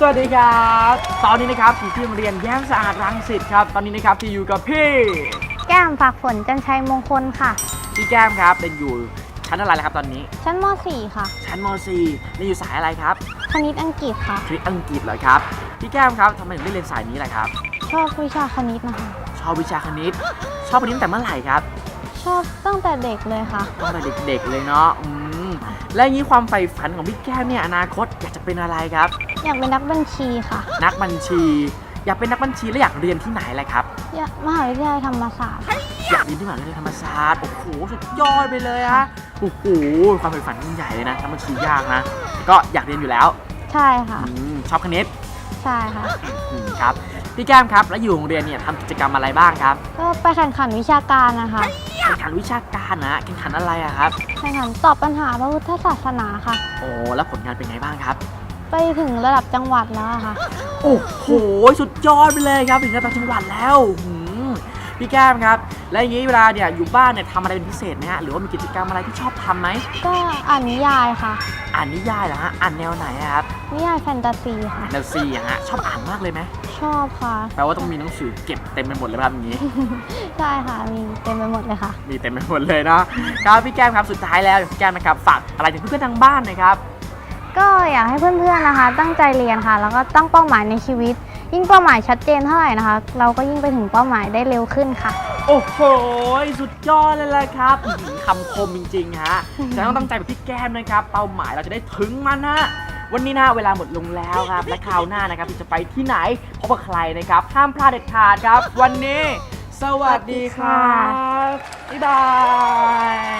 สวัสดีครับตอนนี้นะครับอยู่ที่โรงเรียนแย้มสะอาดรังสิตครับ ตอนนี้นะครับที่อยู่กับพี่แก้มฝากฝนจันชัยมงคลค่ะ พี่แก้มครับเรียนอยู่ชั้นอะไรแล้วครับตอนนี้ ชั้นม .4 ค่ะ ชั้นม .4 เรียนอยู่สายอะไรครับคณิตอังกฤษค่ะ คณิตอังกฤษเหรอครับพี่แก้มครับทำไมถึงได้เรียนสายนี้ล่ะครับ ชอบวิชาคณิตนะคะ ชอบวิชาคณิต ชอบคณิตตั้งแต่เมื่อไหร่ครับ ชอบตั้งแต่เด็กเลยค่ะ ตั้งแต่เด็กๆเลยเนาะอืมและอย่างนี้ความใฝ่ฝันของพี่แก้มเนี่ยอนาคตอยากจะเป็นอะไรครับ อยากเป็นนักบัญชีค่ะนักบัญชี อยากเป็นนักบัญชีแล้วอยากเรียนที่ไหนล่ะครับ อยากมหาวิทยาลัยธรรมศาสตร์ค่ะอยากเรียนที่มหาวิทยาลัยธรรมศาสตร์โอ้โหสุดยอดไปเลยฮะโอ้โหความใฝ่ฝันยิ่งใหญ่เลยนะนักบัญชียากนะแต่ก็อยากเรียนอยู่แล้วใช่ค่ะ อืมชอบคณิตใช่ค่ะ อืมครับพี่แก้มครับ แล้วอยู่โรงเรียนเนี่ยทำกิจกรรมอะไรบ้างครับก็ไปแข่งขันวิชาการนะคะแข่งขันวิชาการนะแข่งขันอะไรอะครับแข่งขันตอบปัญหาพระพุทธศาสนาค่ะ โอ้แล้วผลงานเป็นไงบ้างครับ ไปถึงระดับจังหวัดแล้วอะค่ะ โอ้โห สุดยอดไปเลยครับถึงระดับจังหวัดแล้วหืมพี่แก้มครับ แล้วอย่างนี้เวลาเนี่ยอยู่บ้านเนี่ยทำอะไรเป็นพิเศษไหมฮะหรือว่ามีกิจกรรมอะไรที่ชอบทำไหมก็อ่านนิยายค่ะอ่านนิยายเหรอฮะอ่านแนวไหนอะครับนิยายแฟนตาซีค่ะ แนวซีอะฮะชอบอ่านมากเลยไหมชอบค่ะแปลว่าต้องมีหนังสือเก็บเต็มไปหมดเลยครับอย่างนี้ ใช่ค่ะมีเต็มไปหมดเลยค่ะ มีเต็มไปหมดเลยเนาะครับพี่แก้มครับสุดท้ายแล้วพี่แก้มนะครับฝากอะไรถึงเพื่อนๆทางบ้านหนะครับ ก็อยากให้เพื่อนๆนะคะ ตั้งใจเรียนค่ะ แล้วก็ตั้งเป้าหมายในชีวิต ยิ่งเป้าหมายชัดเจนเท่าไหร่นะคะ เราก็ยิ่งไปถึงเป้าหมายได้เร็วขึ้นค่ะ โอ้โห สุดยอดเลยละครับอื้อหือคำคมจริงๆฮะจะต้องตั้งใจแบบพี่แก้มนะครับ เป้าหมายเราจะได้ถึงมันนะวันนี้นะเวลาหมดลงแล้วครับ และคราวหน้านะครับพี่จะไปที่ไหนพบกับใครนะครับ ห้ามพลาดเด็ดขาดครับ วันนี้ สวัสดีครับ บ๊ายบาย